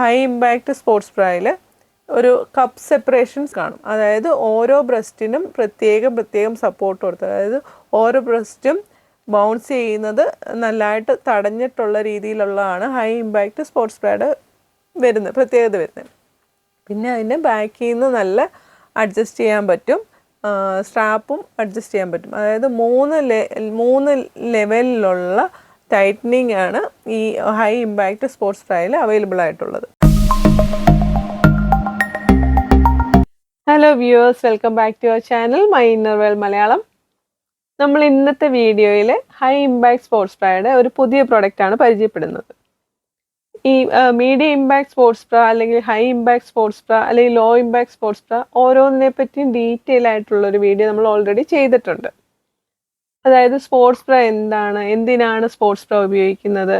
High impact sports ബ്രായിൽ ഒരു cup separations കാണും. അതായത് ഓരോ ബ്രസ്റ്റിനും പ്രത്യേകം പ്രത്യേകം സപ്പോർട്ട് കൊടുത്ത് അതായത് ഓരോ ബ്രസ്റ്റും ബൗൺസ് ചെയ്യുന്നത് നല്ലതായിട്ട് തടഞ്ഞിട്ടുള്ള രീതിയിലുള്ളതാണ് ഹൈ ഇമ്പാക്റ്റ് സ്പോർട്സ് ബ്രാഡ് വരുന്നത് പ്രത്യേകത വരുന്നത്. പിന്നെ അതിന്റെ ബാക്കിൽ നിന്ന് നല്ല അഡ്ജസ്റ്റ് ചെയ്യാൻ പറ്റും സ്ട്രാപ്പും അഡ്ജസ്റ്റ് ചെയ്യാൻ പറ്റും. അതായത് മൂന്ന് ലെ മൂന്ന് ലെവലിലുള്ള ടൈറ്റനിങ് ആണ് ഈ ഹൈ ഇമ്പാക്റ്റ് സ്പോർട്സ് ഫ്രൈയിൽ അവൈലബിൾ ആയിട്ടുള്ളത്. Hello viewers welcome back to your channel my innerwear Malayalam നമ്മൾ ഇന്നത്തെ വീഡിയോയിൽ ഹൈ ഇമ്പാക്ട് സ്പോർട്സ് ബ്രായുടെ ഒരു പുതിയ പ്രൊഡക്റ്റ് ആണ് പരിചയപ്പെടുന്നത്. ഈ മീഡിയം ഇമ്പാക്ട് സ്പോർട്സ് പ്ര അല്ലെങ്കിൽ ഹൈ ഇമ്പാക്ട് സ്പോർട്സ് പ്ര അല്ലെങ്കിൽ ലോ ഇമ്പാക്ട് സ്പോർട്സ് പ്ര ഓരോന്നിനെ പറ്റിയും ഡീറ്റെയിൽ ആയിട്ടുള്ള ഒരു വീഡിയോ നമ്മൾ ഓൾറെഡി ചെയ്തിട്ടുണ്ട്. അതായത് സ്പോർട്സ് പ്ര എന്താണ്? എന്തിനാണ് സ്പോർട്സ് പ്ര ഉപയോഗിക്കുന്നത്?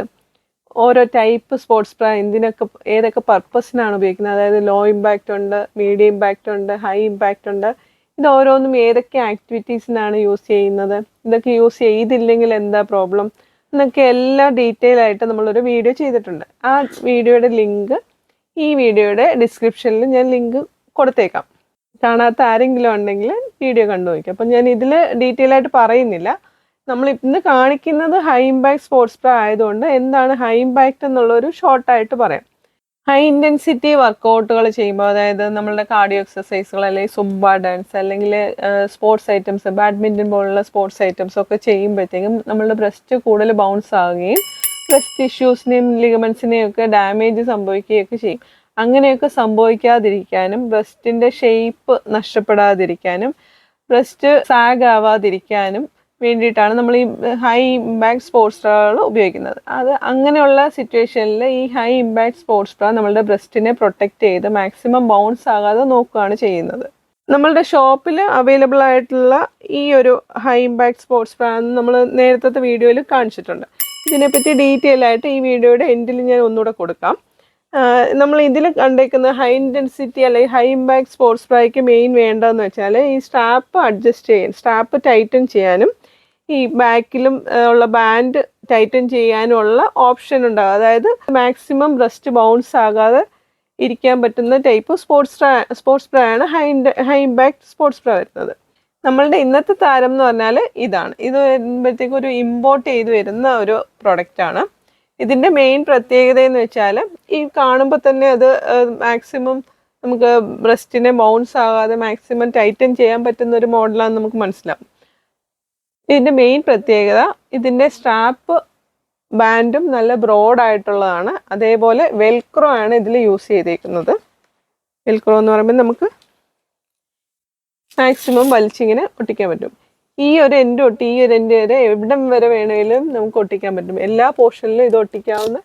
ഓരോ ടൈപ്പ് സ്പോർട്സ് പ്ര എന്തിനൊക്കെ ഏതൊക്കെ പർപ്പസിനാണ് ഉപയോഗിക്കുന്നത്? അതായത് ലോ ഇമ്പാക്റ്റ് ഉണ്ട് മീഡിയം ഇമ്പാക്റ്റ് ഉണ്ട് ഹൈ ഇമ്പാക്റ്റ് ഉണ്ട്. ഇത് ഓരോന്നും ഏതൊക്കെ ആക്ടിവിറ്റീസിനാണ് യൂസ് ചെയ്യുന്നത്? ഇതൊക്കെ യൂസ് ചെയ്തില്ലെങ്കിൽ എന്താ പ്രോബ്ലം എന്നൊക്കെ എല്ലാ ഡീറ്റെയിൽ ആയിട്ട് നമ്മളൊരു വീഡിയോ ചെയ്തിട്ടുണ്ട്. ആ വീഡിയോയുടെ ലിങ്ക് ഈ വീഡിയോയുടെ ഡിസ്ക്രിപ്ഷനിൽ ഞാൻ ലിങ്ക് കൊടുത്തേക്കാം. കാണാത്ത ആരെങ്കിലും ഉണ്ടെങ്കിൽ വീഡിയോ കണ്ടു നോക്കി അപ്പം ഞാൻ ഇതിൽ ഡീറ്റെയിൽ ആയിട്ട് പറയുന്നില്ല. നമ്മൾ ഇന്ന് കാണിക്കുന്നത് ഹൈ ഇമ്പാക്ട് സ്പോർട്സ് ബ്രാ ആയതുകൊണ്ട് എന്താണ് ഹൈ ഇമ്പാക്റ്റ് എന്നുള്ളൊരു ഷോർട്ടായിട്ട് പറയാം. ഹൈ ഇന്റൻസിറ്റി വർക്കൗട്ടുകൾ ചെയ്യുമ്പോൾ അതായത് നമ്മളുടെ കാർഡിയോ എക്സസൈസുകൾ അല്ലെങ്കിൽ സുബ ഡാൻസ് അല്ലെങ്കിൽ സ്പോർട്സ് ഐറ്റംസ് ബാഡ്മിന്റൺ പോലുള്ള സ്പോർട്സ് ഐറ്റംസ് ഒക്കെ ചെയ്യുമ്പോഴത്തേക്കും നമ്മളുടെ ബ്രസ്റ്റ് കൂടുതൽ ബൗൺസ് ആവുകയും ബ്രസ്റ്റ് ടിഷ്യൂസിനെയും ലിഗമെൻസിനെയും ഒക്കെ ഡാമേജ് സംഭവിക്കുകയൊക്കെ ചെയ്യും. അങ്ങനെയൊക്കെ സംഭവിക്കാതിരിക്കാനും ബ്രസ്റ്റിന്റെ ഷേപ്പ് നഷ്ടപ്പെടാതിരിക്കാനും ബ്രസ്റ്റ് സാഗ് ആവാതിരിക്കാനും വേണ്ടിയിട്ടാണ് നമ്മൾ ഈ ഹൈ ഇമ്പാക്ട് സ്പോർട്സ് ബ്രാകൾ ഉപയോഗിക്കുന്നത്. അത് അങ്ങനെയുള്ള സിറ്റുവേഷനിൽ ഈ ഹൈ ഇമ്പാക്ട് സ്പോർട്സ് ബ്രാ നമ്മളുടെ ബ്രസ്റ്റിനെ പ്രൊട്ടക്റ്റ് ചെയ്ത് മാക്സിമം ബൗൺസ് ആകാതെ നോക്കുകയാണ് ചെയ്യുന്നത്. നമ്മളുടെ ഷോപ്പിൽ അവൈലബിൾ ആയിട്ടുള്ള ഈ ഒരു ഹൈ ഇമ്പാക്ട് സ്പോർട്സ് ബ്രാ നമ്മൾ നേരത്തെ വീഡിയോയിൽ കാണിച്ചിട്ടുണ്ട്. ഇതിനെപ്പറ്റി ഡീറ്റെയിൽ ആയിട്ട് ഈ വീഡിയോയുടെ എൻഡിൽ ഞാൻ ഒന്നുകൂടെ കൊടുക്കാം. നമ്മൾ ഇതിൽ കണ്ടേക്കുന്ന ഹൈ ഇന്റൻസിറ്റി അല്ലെങ്കിൽ ഹൈ ഇമ്പാക്ട് സ്പോർട്സ് ബ്രായ്ക്ക് മെയിൻ വേണ്ടതെന്ന് വെച്ചാൽ ഈ സ്ട്രാപ്പ് അഡ്ജസ്റ്റ് ചെയ്യാൻ സ്ട്രാപ്പ് ടൈറ്റൻ ചെയ്യാനും ഈ ബാക്കിലും ഉള്ള ബാൻഡ് ടൈറ്റൻ ചെയ്യാനുള്ള ഓപ്ഷൻ ഉണ്ടാകും അതായത് മാക്സിമം ബ്രസ്റ്റ് ബൗൺസ് ആകാതെ ഇരിക്കാൻ പറ്റുന്ന ടൈപ്പ് സ്പോർട്സ് സ്പോർട്സ് ബ്രാ ആണ് high high impact sports bra വരുന്നത്. നമ്മളുടെ ഇന്നത്തെ താരം എന്ന് പറഞ്ഞാൽ ഇതാണ്. ഇത് വരുമ്പോഴത്തേക്കും ഒരു ഇമ്പോർട്ട് ചെയ്ത് വരുന്ന ഒരു പ്രൊഡക്റ്റാണ് ഇതിന്റെ മെയിൻ പ്രത്യേകത എന്ന് വെച്ചാൽ ഈ കാണുമ്പോൾ തന്നെ അത് മാക്സിമം നമുക്ക് ബ്രസ്റ്റിനെ ബൗൺസ് ആകാതെ മാക്സിമം ടൈറ്റൻ ചെയ്യാൻ പറ്റുന്ന ഒരു മോഡലാണെന്ന് നമുക്ക് മനസ്സിലാവും. ഇതിന്റെ മെയിൻ പ്രത്യേകത ഇതിന്റെ സ്ട്രാപ്പ് ബാൻഡും നല്ല ബ്രോഡ് ആയിട്ടുള്ളതാണ്. അതേപോലെ വെൽക്രോ ആണ് ഇതിൽ യൂസ് ചെയ്തേക്കുന്നത്. വെൽക്രോ എന്ന് പറയുമ്പോൾ നമുക്ക് മാക്സിമം വലിച്ചിങ്ങനെ ഒട്ടിക്കാൻ പറ്റും. ഈ ഒരു എൻഡ് ഒട്ടി ഈ ഒരു എൻഡ് വരെ എവിടം വരെ വേണമെങ്കിലും നമുക്ക് ഒട്ടിക്കാൻ പറ്റും. എല്ലാ പോർഷനിലും ഇത് ഒട്ടിക്കാവുന്ന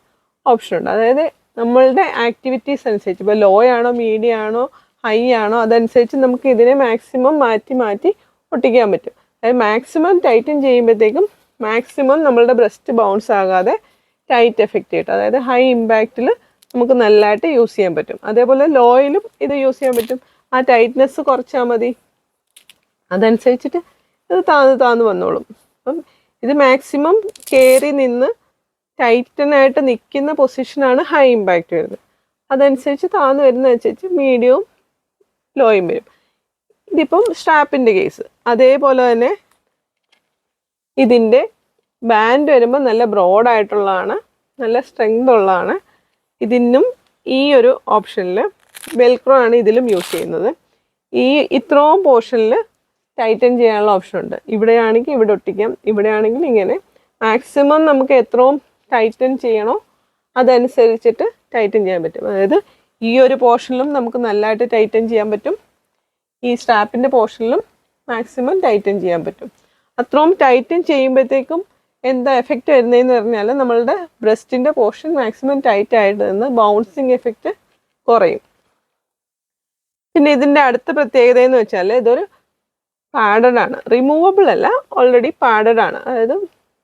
ഓപ്ഷൻ ഉണ്ട്. അതായത് നമ്മളുടെ ആക്ടിവിറ്റീസ് അനുസരിച്ച്. ഇപ്പോൾ ലോ ആണോ മീഡിയം ആണോ ഹൈ ആണോ അതനുസരിച്ച് നമുക്ക് ഇതിനെ മാക്സിമം മാറ്റി മാറ്റി ഒട്ടിക്കാൻ പറ്റും. അതായത് മാക്സിമം ടൈറ്റൻ ചെയ്യുമ്പോഴത്തേക്കും മാക്സിമം നമ്മളുടെ ബ്രസ്റ്റ് ബൗൺസ് ആകാതെ ടൈറ്റ് എഫക്റ്റ് ചെയ്യട്ടെ അതായത് ഹൈ ഇമ്പാക്റ്റിൽ നമുക്ക് നല്ലതായിട്ട് യൂസ് ചെയ്യാൻ പറ്റും. അതേപോലെ ലോയിലും ഇത് യൂസ് ചെയ്യാൻ പറ്റും. ആ ടൈറ്റ്നെസ് കുറച്ചാൽ മതി. അതനുസരിച്ചിട്ട് ഇത് താന്ന് താന്ന് വന്നോളും. അപ്പം ഇത് മാക്സിമം കയറി നിന്ന് ടൈറ്റനായിട്ട് നിൽക്കുന്ന പൊസിഷനാണ് ഹൈ ഇമ്പാക്റ്റ് വരുന്നത്. അതനുസരിച്ച് താന്ന് വരുന്നതനുസരിച്ച് മീഡിയവും ലോയും വരും. ഇതിപ്പം സ്ട്രാപ്പിന്റെ കേസ് അതേപോലെ തന്നെ ഇതിന്റെ ബാൻഡ് വരുമ്പോൾ നല്ല ബ്രോഡായിട്ടുള്ളതാണ് നല്ല സ്ട്രെങ്ത് ഉള്ളതാണ്. ഇതിനും ഈ ഒരു ഓപ്ഷനിൽ വെൽക്രോ ആണ് ഇതിലും യൂസ് ചെയ്യുന്നത്. ഈ ഇത്രയും പോർഷനിൽ ടൈറ്റൻ ചെയ്യാനുള്ള ഓപ്ഷൻ ഉണ്ട്. ഇവിടെയാണെങ്കിൽ ഇവിടെ ഒട്ടിക്കാം. ഇവിടെയാണെങ്കിൽ ഇങ്ങനെ. മാക്സിമം നമുക്ക് എത്രയും ടൈറ്റൻ ചെയ്യണോ അതനുസരിച്ചിട്ട് ടൈറ്റൻ ചെയ്യാൻ പറ്റും. അതായത് ഈ ഒരു പോർഷനിലും നമുക്ക് നല്ലതായിട്ട് ടൈറ്റൻ ചെയ്യാൻ പറ്റും. ഈ സ്ട്രാപ്പിന്റെ പോർഷനിലും മാക്സിമം ടൈറ്റൻ ചെയ്യാൻ പറ്റും. അത്രയും ടൈറ്റൻ ചെയ്യുമ്പോഴത്തേക്കും എന്താ എഫക്റ്റ് വരുന്നതെന്ന് പറഞ്ഞാൽ നമ്മളുടെ ബ്രസ്റ്റിന്റെ പോർഷൻ മാക്സിമം ടൈറ്റ് ആയിട്ട് നിന്ന് ബൗൺസിങ് എഫക്റ്റ് കുറയും. പിന്നെ ഇതിന്റെ അടുത്ത പ്രത്യേകത എന്ന് വെച്ചാൽ ഇതൊരു പാഡഡ് ആണ്. റിമൂവബിൾ അല്ല ഓൾറെഡി പാഡഡ് ആണ്. അതായത്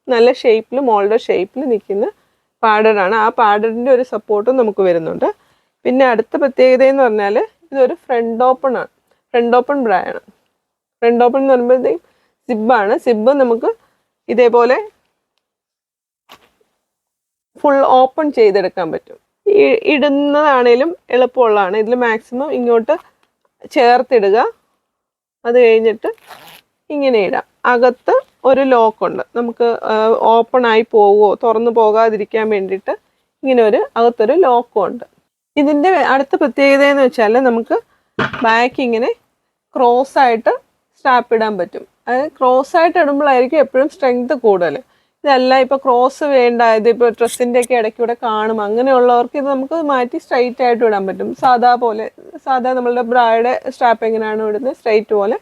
നല്ല ഷേപ്പിൽ മോളുടെ ഷേപ്പിൽ നിൽക്കുന്ന പാഡഡ് ആണ്. ആ പാഡഡിന്റെ ഒരു സപ്പോർട്ടും നമുക്ക് വരുന്നുണ്ട്. പിന്നെ അടുത്ത പ്രത്യേകത എന്ന് പറഞ്ഞാൽ ഇതൊരു ഫ്രണ്ട് ഓപ്പൺ ആണ്. ഫ്രണ്ട് ഓപ്പൺ ബ്രാ ആണ്. ഫ്രണ്ട് ഓപ്പൺ എന്ന് പറയുമ്പോഴത്തേക്കും സിബാണ് സിബ് നമുക്ക് ഇതേപോലെ ഫുൾ ഓപ്പൺ ചെയ്തെടുക്കാൻ പറ്റും. ഇടുന്നതാണേലും എളുപ്പമുള്ളതാണ്. ഇതിൽ മാക്സിമം ഇങ്ങോട്ട് ചേർത്തിടുക. അത് കഴിഞ്ഞിട്ട് ഇങ്ങനെ ഇടാം. അകത്ത് ഒരു ലോക്കുണ്ട് നമുക്ക് ഓപ്പൺ ആയി പോവുമോ തുറന്നു പോകാതിരിക്കാൻ വേണ്ടിയിട്ട് ഇങ്ങനെ ഒരു അകത്തൊരു ലോക്കും ഉണ്ട്. ഇതിന്റെ അടുത്ത പ്രത്യേകത എന്ന് വെച്ചാൽ നമുക്ക് ബാക്ക് ഇങ്ങനെ ക്രോസ് ആയിട്ട് സ്റ്റാപ്പ് ഇടാൻ പറ്റും. അത് ക്രോസ് ആയിട്ട് ഇടുമ്പോഴായിരിക്കും എപ്പോഴും സ്ട്രെങ്ത് കൂടുതൽ ഇതല്ല ഇപ്പൊ ക്രോസ് വേണ്ട ഇത് ഇപ്പൊ ഡ്രസ്സിന്റെ ഒക്കെ ഇടയ്ക്കൂടെ കാണും. അങ്ങനെയുള്ളവർക്ക് ഇത് നമുക്ക് മാറ്റി സ്ട്രൈറ്റ് ആയിട്ട് ഇടാൻ പറ്റും. സാധാ പോലെ സാധാ നമ്മളുടെ ബ്രായുടെ സ്ട്രാപ്പ് എങ്ങനെയാണ് ഇടുന്നത് സ്ട്രൈറ്റ് പോലെ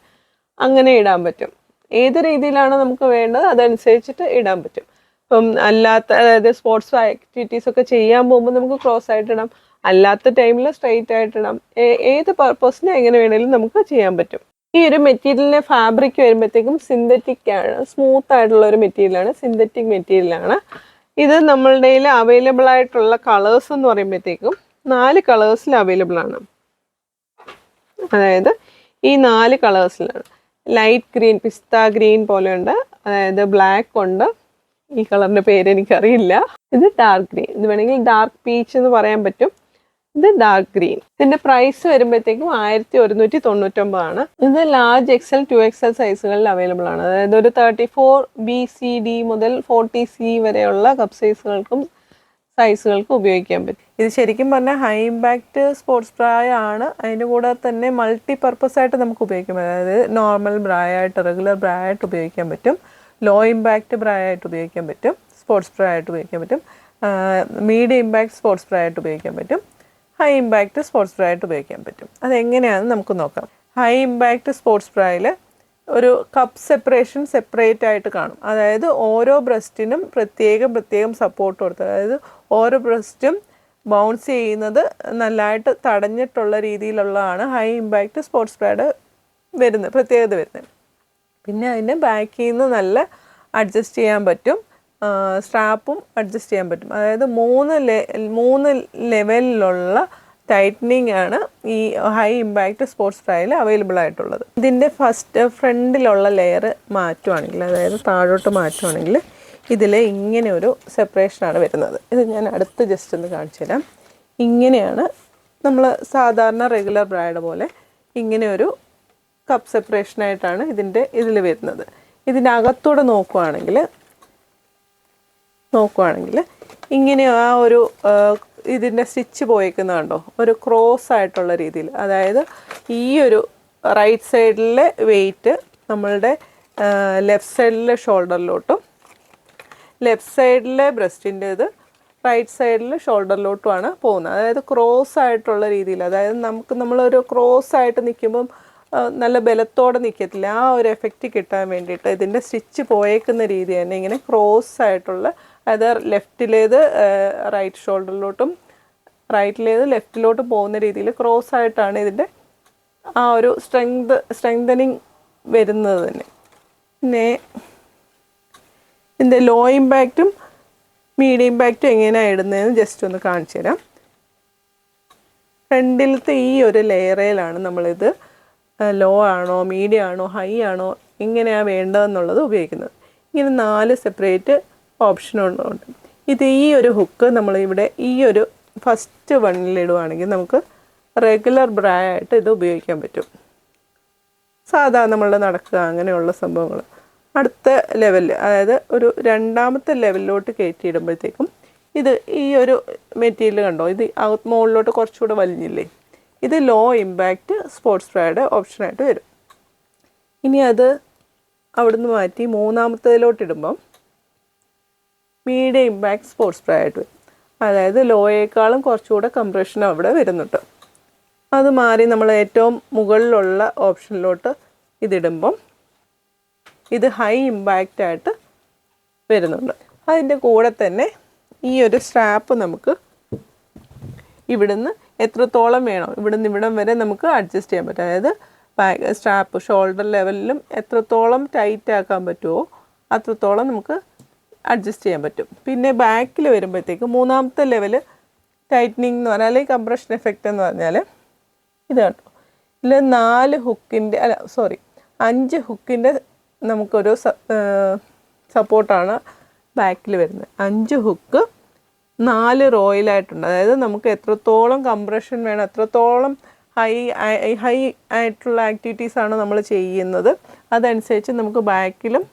അങ്ങനെ ഇടാൻ പറ്റും. ഏത് രീതിയിലാണ് നമുക്ക് വേണ്ടത് അതനുസരിച്ചിട്ട് ഇടാൻ പറ്റും. ഇപ്പം അല്ലാത്ത അതായത് സ്പോർട്സ് ആക്ടിവിറ്റീസ് ഒക്കെ ചെയ്യാൻ പോകുമ്പോൾ നമുക്ക് ക്രോസ് ആയിട്ട് ഇടാം. അല്ലാത്ത ടൈമിൽ സ്ട്രൈറ്റ് ആയിട്ട് ഇടാം. ഏത് പർപ്പസിന് എങ്ങനെ വേണേലും നമുക്ക് ചെയ്യാൻ പറ്റും. ഈ ഒരു മെറ്റീരിയലിന്റെ ഫാബ്രിക് വരുമ്പോഴത്തേക്കും സിന്തറ്റിക് ആണ്. സ്മൂത്ത് ആയിട്ടുള്ള ഒരു മെറ്റീരിയലാണ് സിന്തറ്റിക് മെറ്റീരിയലാണ് ഇത് നമ്മളുടെ അവൈലബിൾ ആയിട്ടുള്ള കളേഴ്സ് എന്ന് പറയുമ്പോഴത്തേക്കും നാല് കളേഴ്സിൽ അവൈലബിൾ ആണ്. അതായത് ഈ നാല് കളേഴ്സിലാണ് ലൈറ്റ് ഗ്രീൻ പിസ്ത ഗ്രീൻ പോലെയുണ്ട്. അതായത് ബ്ലാക്ക് ഉണ്ട്. ഈ കളറിന്റെ പേര് എനിക്കറിയില്ല. ഇത് ഡാർക്ക് ഗ്രീൻ ഇത് വേണമെങ്കിൽ ഡാർക്ക് പീച്ച് എന്ന് പറയാൻ പറ്റും. ഇത് ഡാർക്ക് ഗ്രീൻ. ഇതിന്റെ പ്രൈസ് വരുമ്പോഴത്തേക്കും ആയിരത്തി ഒരുന്നൂറ്റി തൊണ്ണൂറ്റൊമ്പതാണ് ഇത് ലാർജ് എക്സൽ ടു എക്സൽ സൈസുകളിൽ അവൈലബിൾ ആണ്. അതായത് ഒരു thirty four B C D മുതൽ ഫോർട്ടി സി വരെയുള്ള കപ്പ് സൈസുകൾക്കും സൈസുകൾക്കും ഉപയോഗിക്കാൻ പറ്റും. ഇത് ശരിക്കും പറഞ്ഞാൽ ഹൈ ഇമ്പാക്റ്റ് സ്പോർട്സ് ബ്രായ ആണ്. അതിന്റെ കൂടെ തന്നെ മൾട്ടി പർപ്പസ് ആയിട്ട് നമുക്ക് ഉപയോഗിക്കാൻ പറ്റും. അതായത് നോർമൽ ബ്രായ ആയിട്ട് റെഗുലർ ബ്രായ ആയിട്ട് ഉപയോഗിക്കാൻ പറ്റും. ലോ ഇമ്പാക്റ്റ് ബ്രായ ആയിട്ട് ഉപയോഗിക്കാൻ പറ്റും. സ്പോർട്സ് ബ്രായ ആയിട്ട് ഉപയോഗിക്കാൻ പറ്റും. മീഡിയം ഇമ്പാക്റ്റ് സ്പോർട്സ് ബ്രായ ആയിട്ട് ഉപയോഗിക്കാൻ പറ്റും. ഹൈ ഇമ്പാക്റ്റ് സ്പോർട്സ് ബ്രായിട്ട് ഉപയോഗിക്കാൻ പറ്റും. അതെങ്ങനെയാണെന്ന് നമുക്ക് നോക്കാം. ഹൈ ഇമ്പാക്റ്റ് സ്പോർട്സ് ബ്രായിൽ ഒരു കപ്പ് സെപ്പറേഷൻ സെപ്പറേറ്റ് ആയിട്ട് കാണും. അതായത് ഓരോ ബ്രസ്റ്റിനും പ്രത്യേകം പ്രത്യേകം സപ്പോർട്ട് കൊടുത്ത് അതായത് ഓരോ ബ്രസ്റ്റും ബൗൺസ് ചെയ്യുന്നത് നല്ലതായിട്ട് തടഞ്ഞിട്ടുള്ള രീതിയിലുള്ളതാണ് ഹൈ ഇമ്പാക്റ്റ് സ്പോർട്സ് ബ്രാഡ് വരുന്നത് പ്രത്യേകത വരുന്നത്. പിന്നെ അതിന്റെ ബാക്കിൽ നിന്ന് നല്ല അഡ്ജസ്റ്റ് ചെയ്യാൻ പറ്റും. സ്ട്രാപ്പും അഡ്ജസ്റ്റ് ചെയ്യാൻ പറ്റും. അതായത് മൂന്ന് ലെ മൂന്ന് ലെവലിലുള്ള ടൈറ്റനിങ് ആണ് ഈ ഹൈ ഇമ്പാക്റ്റ് സ്പോർട്സ് ട്രയൽ അവൈലബിൾ ആയിട്ടുള്ളത്. ഇതിന്റെ ഫസ്റ്റ് ഫ്രണ്ടിലുള്ള ലെയർ മാറ്റുവാണെങ്കിൽ അതായത് താഴോട്ട് മാറ്റുവാണെങ്കിൽ ഇതിൽ ഇങ്ങനെ ഒരു സെപ്പറേഷനാണ് വരുന്നത്. ഇത് ഞാൻ അടുത്ത് ജസ്റ്റ് ഒന്ന് കാണിച്ചു തരാം. ഇങ്ങനെയാണ് നമ്മൾ സാധാരണ റെഗുലർ ബ്രാഡ് പോലെ ഇങ്ങനെ ഒരു കപ്പ് സെപ്പറേഷനായിട്ടാണ് ഇതിന്റെ ഇതിൽ വരുന്നത്. ഇതിന്റെ അകത്തൂടെ നോക്കുവാണെങ്കിൽ നോക്കുവാണെങ്കിൽ ഇങ്ങനെ ആ ഒരു ഇതിന്റെ സ്റ്റിച്ച് പോയേക്കുന്ന കണ്ടോ? ഒരു ക്രോസ് ആയിട്ടുള്ള രീതിയിൽ. അതായത് ഈ ഒരു റൈറ്റ് സൈഡിലെ വെയിറ്റ് നമ്മളുടെ ലെഫ്റ്റ് സൈഡിലെ ഷോൾഡറിലോട്ടും ലെഫ്റ്റ് സൈഡിലെ ബ്രസ്റ്റിന്റേത് റൈറ്റ് സൈഡിൽ ഷോൾഡറിലോട്ടുമാണ് പോകുന്നത്. അതായത് ക്രോസ് ആയിട്ടുള്ള രീതിയിൽ. അതായത് നമുക്ക് നമ്മളൊരു ക്രോസ് ആയിട്ട് നിൽക്കുമ്പം നല്ല ബലത്തോടെ നിൽക്കത്തില്ല. ആ ഒരു എഫക്റ്റ് കിട്ടാൻ വേണ്ടിയിട്ട് ഇതിന്റെ സ്റ്റിച്ച് പോയേക്കുന്ന രീതി തന്നെ ഇങ്ങനെ ക്രോസ് ആയിട്ടുള്ള അതായത് ലെഫ്റ്റിലേത് റൈറ്റ് ഷോൾഡറിലോട്ടും റൈറ്റിലേത് ലെഫ്റ്റിലോട്ട് പോകുന്ന രീതിയിൽ ക്രോസ് ആയിട്ടാണ് ഇതിന്റെ ആ ഒരു സ്ട്രെങ്ത് സ്ട്രെങ്തനിങ് വരുന്നത് തന്നെ. പിന്നെ ഇതിന്റെ ലോ ഇമ്പാക്റ്റും മീഡിയം ഇമ്പാക്റ്റും എങ്ങനെയാണ് ഇടുന്നതെന്ന് ജസ്റ്റ് ഒന്ന് കാണിച്ചു തരാം. ഫ്രണ്ടിലത്തെ ഈ ഒരു ലെയറയിലാണ് നമ്മളിത് ലോ ആണോ മീഡിയം ആണോ ഹൈ ആണോ എങ്ങനെയാണ് വേണ്ടതെന്നുള്ളത് ഉപയോഗിക്കുന്നത്. ഇങ്ങനെ നാല് സെപ്പറേറ്റ് ഓപ്ഷനുണ്ട് ഇത് ഈ ഒരു ഹുക്ക് നമ്മളിവിടെ ഈ ഒരു ഫസ്റ്റ് വണ്ണിലിടുവാണെങ്കിൽ നമുക്ക് റെഗുലർ ബ്രാ ആയിട്ട് ഇത് ഉപയോഗിക്കാൻ പറ്റും. സാധാ നമ്മൾ നടക്കുക അങ്ങനെയുള്ള സംഭവങ്ങൾ. അടുത്ത ലെവലിൽ അതായത് ഒരു രണ്ടാമത്തെ ലെവലിലോട്ട് കയറ്റിയിടുമ്പോഴത്തേക്കും ഇത് ഈ ഒരു മെറ്റീരിയൽ കണ്ടോ? ഇത് മുകളിലോട്ട് കുറച്ചുകൂടെ വലിഞ്ഞില്ലേ? ഇത് ലോ ഇമ്പാക്റ്റ് സ്പോർട്സ് ബ്രായുടെ ഓപ്ഷനായിട്ട് വരും. ഇനി അത് അവിടുന്ന് മാറ്റി മൂന്നാമത്തേലോട്ട് ഇടുമ്പം മീഡിയം ഇമ്പാക്ട് സ്പോർട്സ് ബ്രാ ആയിട്ട് വരും. അതായത് ലോയേക്കാളും കുറച്ചുകൂടെ കംപ്രഷൻ അവിടെ വരുന്നുണ്ട് അത് മാറി നമ്മൾ ഏറ്റവും മുകളിലുള്ള ഓപ്ഷനിലോട്ട് ഇതിടുമ്പം ഇത് ഹൈ ഇമ്പാക്റ്റ് ആയിട്ട് വരുന്നുണ്ട്. അതിന്റെ കൂടെ തന്നെ ഈ ഒരു സ്ട്രാപ്പ് നമുക്ക് ഇവിടുന്ന് എത്രത്തോളം വേണോ? ഇവിടുന്ന് ഇവിടം വരെ നമുക്ക് അഡ്ജസ്റ്റ് ചെയ്യാൻ പറ്റും. അതായത് ബാക്ക് സ്ട്രാപ്പ് ഷോൾഡർ ലെവലിലും എത്രത്തോളം ടൈറ്റ് ആക്കാൻ പറ്റുമോ അത്രത്തോളം നമുക്ക് അഡ്ജസ്റ്റ് ചെയ്യാൻ പറ്റും. പിന്നെ ബാക്കിൽ വരുമ്പോഴത്തേക്ക് മൂന്നാമത്തെ ലെവൽ ടൈറ്റനിങ് എന്ന് പറഞ്ഞാൽ അല്ലെങ്കിൽ കംപ്രഷൻ എഫക്റ്റ് എന്ന് പറഞ്ഞാൽ ഇത് കേട്ടോ ഇതിൽ നാല് ഹുക്കിന്റെ അല്ല സോറി അഞ്ച് ഹുക്കിന്റെ നമുക്കൊരു സപ്പോർട്ടാണ് ബാക്കിൽ വരുന്നത്. അഞ്ച് ഹുക്ക് നാല് റോയിലായിട്ടുണ്ട് അതായത് നമുക്ക് എത്രത്തോളം കംപ്രഷൻ വേണം എത്രത്തോളം ഹൈ ഹൈ ആയിട്ടുള്ള ആക്ടിവിറ്റീസാണ് നമ്മൾ ചെയ്യുന്നത് അതനുസരിച്ച് നമുക്ക് ബാക്കിലും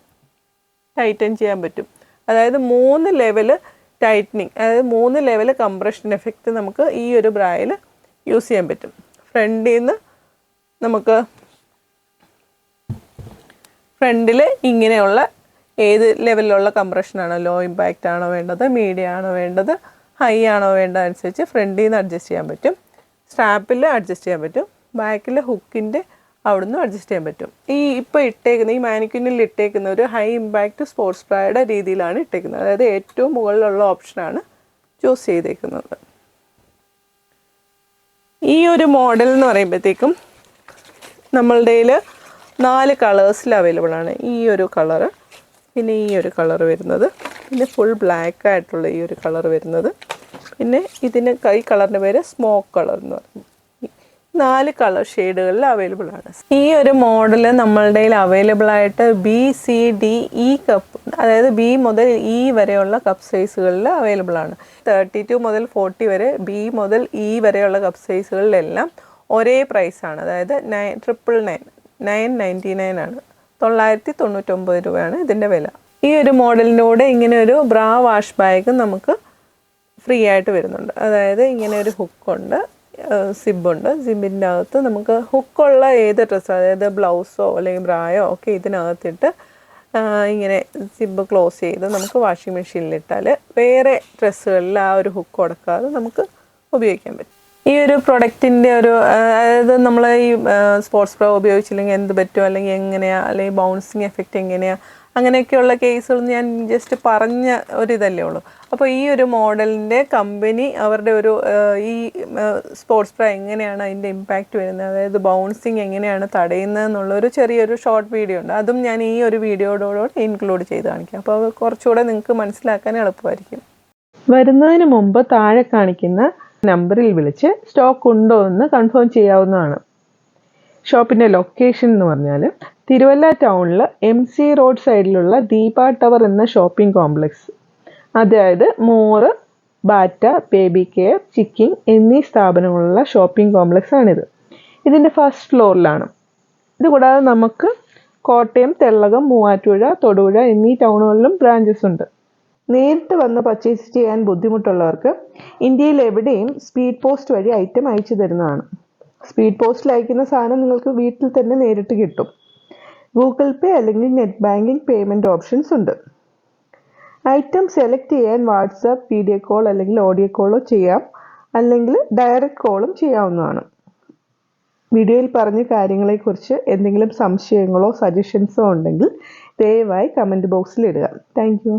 ടൈറ്റൻ ചെയ്യാൻ പറ്റും. അതായത് മൂന്ന് ലെവൽ ടൈറ്റനിങ് അതായത് മൂന്ന് ലെവൽ കംപ്രഷൻ എഫക്റ്റ് നമുക്ക് ഈ ഒരു ബ്രായിൽ യൂസ് ചെയ്യാൻ പറ്റും. ഫ്രണ്ടിൽ നിന്ന് നമുക്ക് ഫ്രണ്ടിൽ ഇങ്ങനെയുള്ള ഏത് ലെവലിലുള്ള കംപ്രഷനാണോ ലോ ഇമ്പാക്റ്റ് ആണോ വേണ്ടത് മീഡിയം ആണോ വേണ്ടത് ഹൈ ആണോ വേണ്ടത് അനുസരിച്ച് ഫ്രണ്ടിൽ നിന്ന് അഡ്ജസ്റ്റ് ചെയ്യാൻ പറ്റും. സ്ട്രാപ്പിൽ അഡ്ജസ്റ്റ് ചെയ്യാൻ പറ്റും. ബാക്കിൽ ഹുക്കിന്റെ അവിടുന്ന് അഡ്ജസ്റ്റ് ചെയ്യാൻ പറ്റും. ഈ ഇപ്പോൾ ഇട്ടേക്കുന്ന ഈ മാനിക്യൂനിൽ ഇട്ടേക്കുന്ന ഒരു ഹൈ ഇമ്പാക്റ്റ് സ്പോർട്സ് ബ്രായുടെ രീതിയിലാണ് ഇട്ടേക്കുന്നത്. അതായത് ഏറ്റവും മുകളിലുള്ള ഓപ്ഷനാണ് ചൂസ് ചെയ്തേക്കുന്നത്. ഈ ഒരു മോഡൽ എന്ന് പറയുമ്പോഴത്തേക്കും നമ്മളുടെ കയ്യിൽ നാല് കളേഴ്സിൽ അവൈലബിൾ ആണ് ഈ ഒരു കളറ് പിന്നെ ഈ ഒരു കളർ വരുന്നത്. പിന്നെ ഫുൾ ബ്ലാക്ക് ആയിട്ടുള്ള ഈ ഒരു കളർ വരുന്നത്. പിന്നെ ഇതിന് ഈ കളറിന്റെ പേര് സ്മോക്ക് കളർ എന്ന് പറയും ഈ നാല് കളർ ഷെയ്ഡുകളിൽ അവൈലബിൾ ആണ്. ഈ ഒരു മോഡൽ നമ്മളുടെ അവൈലബിൾ ആയിട്ട് B C D E cup അതായത് ബി മുതൽ ഇ വരെയുള്ള കപ്പ് സൈസുകളിൽ അവൈലബിൾ ആണ്. തേർട്ടി ടു മുതൽ ഫോർട്ടി വരെ ബി മുതൽ ഇ വരെയുള്ള കപ്പ് സൈസുകളിലെല്ലാം ഒരേ പ്രൈസ് ആണ്. അതായത് nine triple nine nine ninety nine ആണ്. തൊള്ളായിരത്തി തൊണ്ണൂറ്റൊമ്പത് രൂപയാണ് ഇതിന്റെ വില. ഈ ഒരു മോഡലിന്റെ കൂടെ ഇങ്ങനെ ഒരു ബ്രാ വാഷ് ബാഗ് നമുക്ക് ഫ്രീ ആയിട്ട് വരുന്നുണ്ട്. അതായത് ഇങ്ങനെ ഒരു ഹുക്കുണ്ട് സിബുണ്ട്. സിബിന്റെ അകത്ത് നമുക്ക് ഹുക്കുള്ള ഏത് ഡ്രസ്സോ അതായത് ബ്ലൗസോ അല്ലെങ്കിൽ ബ്രായോ ഒക്കെ ഇതിനകത്തിട്ട് ഇങ്ങനെ സിബ് ക്ലോസ് ചെയ്ത് നമുക്ക് വാഷിംഗ് മെഷീനിലിട്ടാൽ വേറെ ഡ്രസ്സുകളിൽ ആ ഒരു ഹുക്ക് കൊടുക്കാതെ നമുക്ക് ഉപയോഗിക്കാൻ പറ്റും. ഈ ഒരു പ്രൊഡക്റ്റിന്റെ ഒരു അതായത് നമ്മൾ ഈ സ്പോർട്സ് പ്രോ ഉപയോഗിച്ചില്ലെങ്കിൽ എന്ത് പറ്റും? അല്ലെങ്കിൽ എങ്ങനെയാണ് അല്ലെങ്കിൽ ബൗൺസിങ് എഫക്റ്റ് എങ്ങനെയാ? അങ്ങനെയൊക്കെയുള്ള കേസുകൾ ഞാൻ ജസ്റ്റ് പറഞ്ഞ ഒരിതല്ലേ ഉള്ളൂ. അപ്പോൾ ഈ ഒരു മോഡലിന്റെ കമ്പനി അവരുടെ ഒരു ഈ സ്പോർട്സ് പ്ര എങ്ങനെയാണ് അതിന്റെ ഇമ്പാക്റ്റ് വരുന്നത്? അതായത് ബൗൺസിങ് എങ്ങനെയാണ് തടയുന്നത് എന്നുള്ളൊരു ചെറിയൊരു ഷോർട്ട് വീഡിയോ ഉണ്ട്. അതും ഞാൻ ഈ ഒരു വീഡിയോയോടുകൂടി ഇൻക്ലൂഡ് ചെയ്ത് കാണിക്കാം. അപ്പോൾ കുറച്ചുകൂടെ നിങ്ങൾക്ക് മനസ്സിലാക്കാൻ എളുപ്പമായിരിക്കും. വരുന്നതിന് മുമ്പ് താഴെ കാണിക്കുന്ന നമ്പറിൽ വിളിച്ച് സ്റ്റോക്ക് ഉണ്ടോ എന്ന് കൺഫേം ചെയ്യാവുന്നതാണ്. ഷോപ്പിന്റെ ലൊക്കേഷൻ എന്ന് പറഞ്ഞാൽ തിരുവല്ല ടൗണിൽ എം സി റോഡ് സൈഡിലുള്ള ദീപ ടവർ എന്ന ഷോപ്പിംഗ് കോംപ്ലക്സ് അതായത് More Bata baby care Chicking എന്നീ സ്ഥാപനങ്ങളുള്ള ഷോപ്പിംഗ് കോംപ്ലക്സ് ആണിത്. ഇതിന്റെ ഫസ്റ്റ് ഫ്ലോറിലാണ് ഇതുകൂടാതെ നമുക്ക് കോട്ടയം തെള്ളകം മൂവാറ്റുപുഴ തൊടുപുഴ എന്നീ ടൗണുകളിലും ബ്രാഞ്ചസ് ഉണ്ട്. നേരിട്ട് വന്ന് പർച്ചേസ് ചെയ്യാൻ ബുദ്ധിമുട്ടുള്ളവർക്ക് ഇന്ത്യയിൽ എവിടെയും സ്പീഡ് പോസ്റ്റ് വഴി ഐറ്റം അയച്ചു തരുന്നതാണ്. സ്പീഡ് പോസ്റ്റിൽ അയക്കുന്ന സാധനം നിങ്ങൾക്ക് വീട്ടിൽ തന്നെ നേരിട്ട് കിട്ടും. ഗൂഗിൾ പേ അല്ലെങ്കിൽ നെറ്റ് ബാങ്കിംഗ് പേയ്മെന്റ് ഓപ്ഷൻസ് ഉണ്ട്. ഐറ്റം സെലക്ട് ചെയ്യാൻ വാട്സാപ്പ് വീഡിയോ കോൾ അല്ലെങ്കിൽ ഓഡിയോ കോളോ ചെയ്യാം. അല്ലെങ്കിൽ ഡയറക്റ്റ് കോളും ചെയ്യാവുന്നതാണ്. വീഡിയോയിൽ പറഞ്ഞ കാര്യങ്ങളെക്കുറിച്ച് എന്തെങ്കിലും സംശയങ്ങളോ സജഷൻസോ ഉണ്ടെങ്കിൽ ദയവായി കമന്റ് ബോക്സിൽ ഇടുക. താങ്ക്